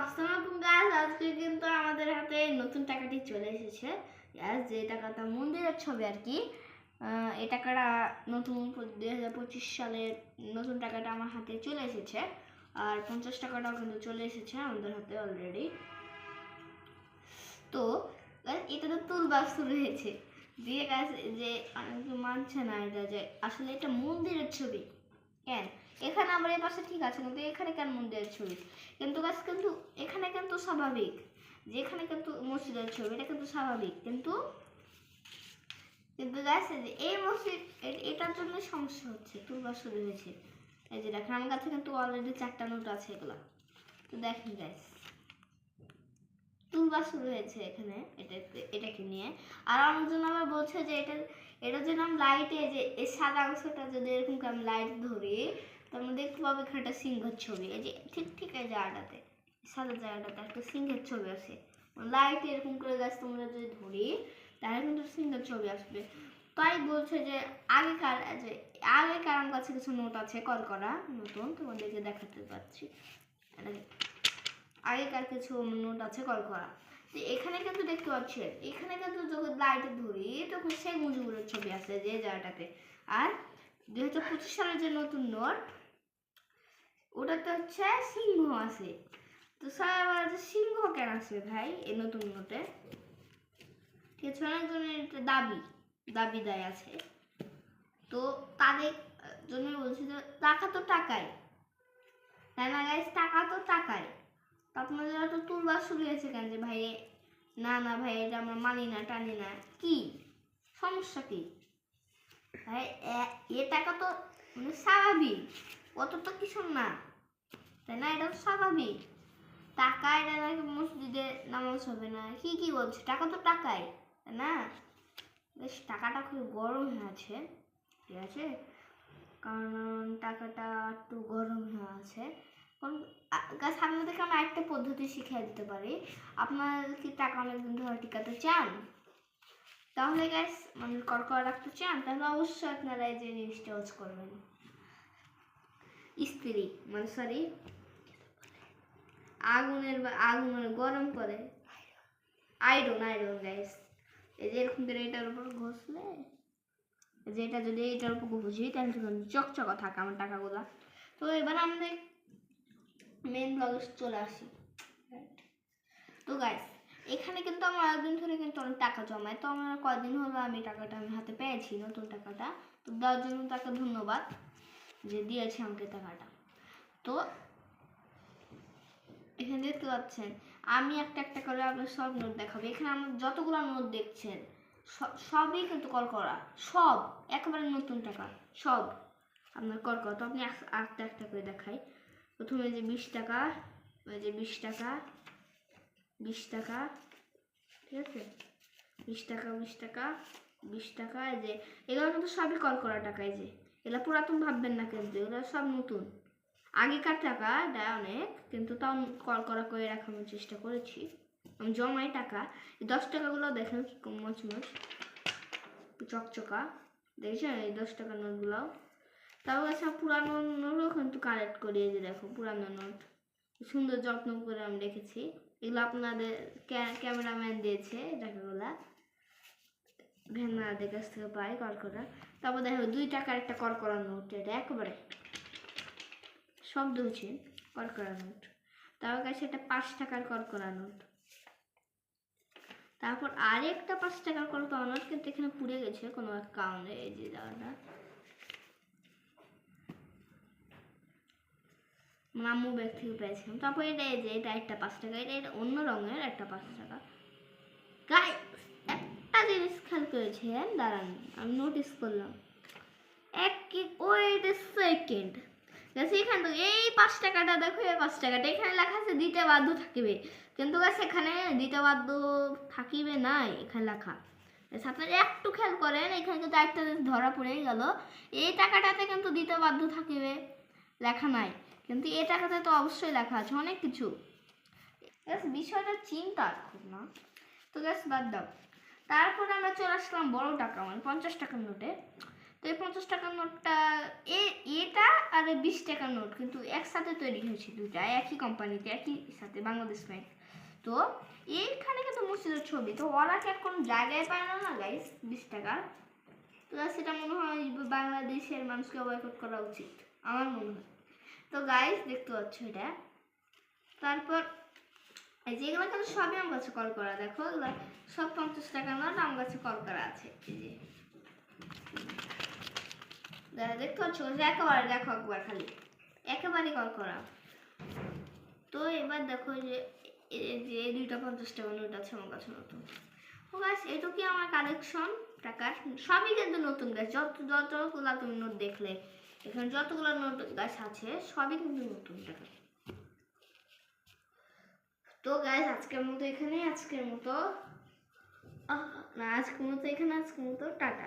আসসালামাইকুম গাইস আজকে কিন্তু আমাদের হাতে নতুন টাকাটি চলে এসেছে। গ্যাস যে টাকাটা মন্দিরের ছবি আর কি এই টাকাটা নতুন দুই হাজার পঁচিশ সালের নতুন টাকাটা আমার হাতে চলে এসেছে। আর পঞ্চাশ টাকাটাও কিন্তু চলে এসেছে আমাদের হাতে অলরেডি তো এটা তো তুলবার শুরু হয়েছে। দিয়ে গাছ যে অনেকে মানছে না এটা যে আসলে এটা মন্দিরের ছবি। কেন এখানে আমার এই পাশে ঠিক আছে, কিন্তু এখানে কেন মন্দিরের ছবি? কিন্তু গাছ কিন্তু এখানে কিন্তু স্বাভাবিক। যেখানে কিন্তু মসজিদের ছবি, এটা কিন্তু স্বাভাবিক। কিন্তু কিন্তু গাছ এই মসজিদ এটার জন্য সমস্যা হচ্ছে তুলবার শুরু হয়েছে। এই যে দেখেন, আমার কাছে কিন্তু অলরেডি চারটা নোট আছে এগুলো। তো দেখেন গাছ শুরু হয়েছে এখানে, এটা এটাকে নিয়ে। আর অনেকজন আবার বলছে যে এটা এটা আমি লাইটে যে এই সাদা অংশটা যদি এরকম আমি লাইট ধরি তোমরা দেখতে পাবে এখানে একটা সিংহের ছবি, এই যে ঠিক ঠিক এই জায়গাটাতে, সাদা জায়গাটাতে একটা সিংহের ছবি আছে। লাইট এরকম করে গাছ তোমরা যদি ধরি, তাহলে কিন্তু সিংহের ছবি আসবে। তাই বলছে যে আগেকার যে আগেকার আমার কাছে কিছু নোট আছে, কল করা নতুন, তোমাদেরকে দেখাতে পাচ্ছি। আগেকার কিছু নোট আছে, কল করা। তো এখানে কিন্তু দেখতে পাচ্ছেন এখানে কিন্তু যখন লাইটে ধরি, তখন সেই মুজিবুরের ছবি আছে যে জায়গাটাতে। আর দুই হাজার পঁচিশ সালের যে নতুন নোট ওটাতে হচ্ছে সিংহ আছে। তো সবাই আবার সিংহ কেন আছে ভাই? এই নতুন নোটে। আছে, অনেকজনের এটা দাবি দাবি দায় আছে। তো তাদের, জন্য বলছি যে টাকা তো টাকাই। তাই না গাইস টাকা তো টাকাই। তো আপনাদের তো তুলবার শুরু হয়েছে কেন যে ভাই, না না ভাই, এটা আমরা মানি না, টানি না। কি? সমস্যা কি? ভাই, এ- এ টাকা তো মানে স্বাভাবিক। অত তো কিছু না। তাই না? এটা তো স্বাভাবিক। টাকা, এটা নাকি মসজিদে নামাজ হবে না? কি কি বলছে? টাকা তো টাকাই, তাই না? বেশ, টাকাটা খুব গরম হয়ে আছে, ঠিক আছে? কারণ টাকাটা একটু গরম হয়ে আছে। কারণ গাছ আপনাদেরকে আমরা একটা পদ্ধতি শিখিয়ে দিতে পারি। আপনারা কি টাকা অনেকদিন ধরে টিকাতে চান? তাহলে গ্যাস মানে কড়কড়া রাখতে চান? তাহলে অবশ্যই আপনারা এই যে জিনিসটা ইউজ করবেন। ইস্ত্রি মানে সরি আগুনের আগুন গরম করে। আয়রন আয়রন গ্যাস এই যে এরকম করে এটার উপর ঘষলে যে এটা যদি এটার উপর ঘষি, তাহলে চকচকা থাকে আমার টাকাগুলা। তো এবার আমাদের মেন ব্লগে চলে আসি। তো গাইস এখানে কিন্তু আমার একদিন ধরে কিন্তু অনেক টাকা জমায়। তো আমার কদিন হলো আমি টাকাটা আমি হাতে পেয়েছি, নতুন টাকাটা। তো দেওয়ার জন্য তাকে ধন্যবাদ। যে দিয়েছে আমাকে টাকাটা। তো এখানে দেখতে পাচ্ছেন, আমি একটা একটা করে আপনার সব নোট দেখাবো। এখানে আমার যতগুলো নোট দেখছেন সবই কিন্তু কল করা। সব, একেবারে নতুন টাকা, সব। আপনার কল করা। তো আপনি এক- একটা একটা করে দেখাই। প্রথমে যে বিশ টাকা, ওই যে বিশ টাকা বিশ টাকা, ঠিক আছে? বিশ টাকা বিশ টাকা বিশ টাকা, এই যে, এগুলো কিন্তু সবই কল করা টাকা, এই যে। এগুলো পুরাতন ভাববেন না কিন্তু, এগুলো সব নতুন। আগেকার টাকা দেয় অনেক, কিন্তু তাও কল করা করে রাখানোর চেষ্টা করেছি। আমি জমাই টাকা, এই দশ টাকাগুলো দেখেন মচমচ চকচকা। দেখছেন এই দশ টাকার নোটগুলো? তাও কাছে পুরানো নোটও কিন্তু কালেক্ট করি, এই যে দেখো পুরানো নোট। সুন্দর যত্ন করে আমি রেখেছি। এগুলো আপনাদের ক্যামেরাম্যান দিয়েছে টাকাগুলা। ভ্যানাদের কাছ থেকে পাই করকরা তারপর দেখো দুই টাকার একটা করকরা নোট, এটা একেবারে শব্দ হচ্ছে করকরা নোট। তারপর কাছে একটা পাঁচ টাকার করকরা নোট। তারপর আরেকটা পাঁচ টাকার করকরা নোট কিন্তু এখানে পুড়ে গেছে, কোনো এক কারণে, এই যে জায়গাটা মামু ব্যাগ থেকে পেয়েছিলাম তারপর এটা এই যে, এটা একটা পাঁচ টাকা, এটা এটা অন্য রঙের একটা পাঁচ টাকা। গাই জিনিস খেয়াল করেছেন দাঁড়ান, আমি নোটিস করলাম। এক ওয়েট সেকেন্ড গাছ এখান থেকে, এই পাঁচ টাকাটা দেখো, এই পাঁচ টাকাটা, এখানে লেখা আছে দিতে বাধ্য থাকিবে। কিন্তু গাছ এখানে দিতে বাধ্য থাকিবে নাই এখানে লেখা। আপনারা একটু খেয়াল করেন, এখানে কিন্তু একটা জিনিস ধরা পড়ে গেল। এই টাকাটাতে কিন্তু দিতে বাধ্য থাকিবে, লেখা নাই। কিন্তু এই টাকাতে তো অবশ্যই লেখা আছে, অনেক কিছু। বিষয়টা চিন্তা না। তো গ্যাস বাদ দাও। তারপর আমরা চলে আসলাম বড় টাকা মানে পঞ্চাশ টাকার নোটে তো এই পঞ্চাশ টাকার নোটটা এ, এটা আর বিশ টাকার নোট কিন্তু একসাথে তৈরি হয়েছে দুইটা, একই কোম্পানিতে একই সাথে বাংলাদেশ ব্যাংক তো এইখানে কিন্তু মসজিদের ছবি। তো ওরা কি কোনো জায়গায় পায় না না গাইস বিশ টাকার তো সেটা মনে হয় বাংলাদেশের মানুষকে বয়কট করা উচিত, আমার মনে হয়। তো গাইস দেখতে পাচ্ছ এটা। তারপর এই যে যেগুলো কিন্তু সবই আমার কাছে কল করা দেখো এগুলো সব পঞ্চাশ টাকা নোট আম গাছে কল করা আছে, এই যে। দেখা, দেখতে পাচ্ছ? একেবারে দেখো একবার খালি, একেবারে কল করা তো এবার দেখো যে যে দুইটা পঞ্চাশ টাকা নোট আছে আমার কাছে নতুন ও গাছ এটুকুই আমার কালেকশন টাকার সবই কিন্তু নতুন গাছ যত যতগুলো তুমি নোট দেখলে, এখানে যতগুলো নোট গাছ আছে, সবই কিন্তু নতুন, টাকা। তো গাছ আজকের মতো এখানেই আজকের মতো না আজকের মতো এখানে আজকের মতো টাটা।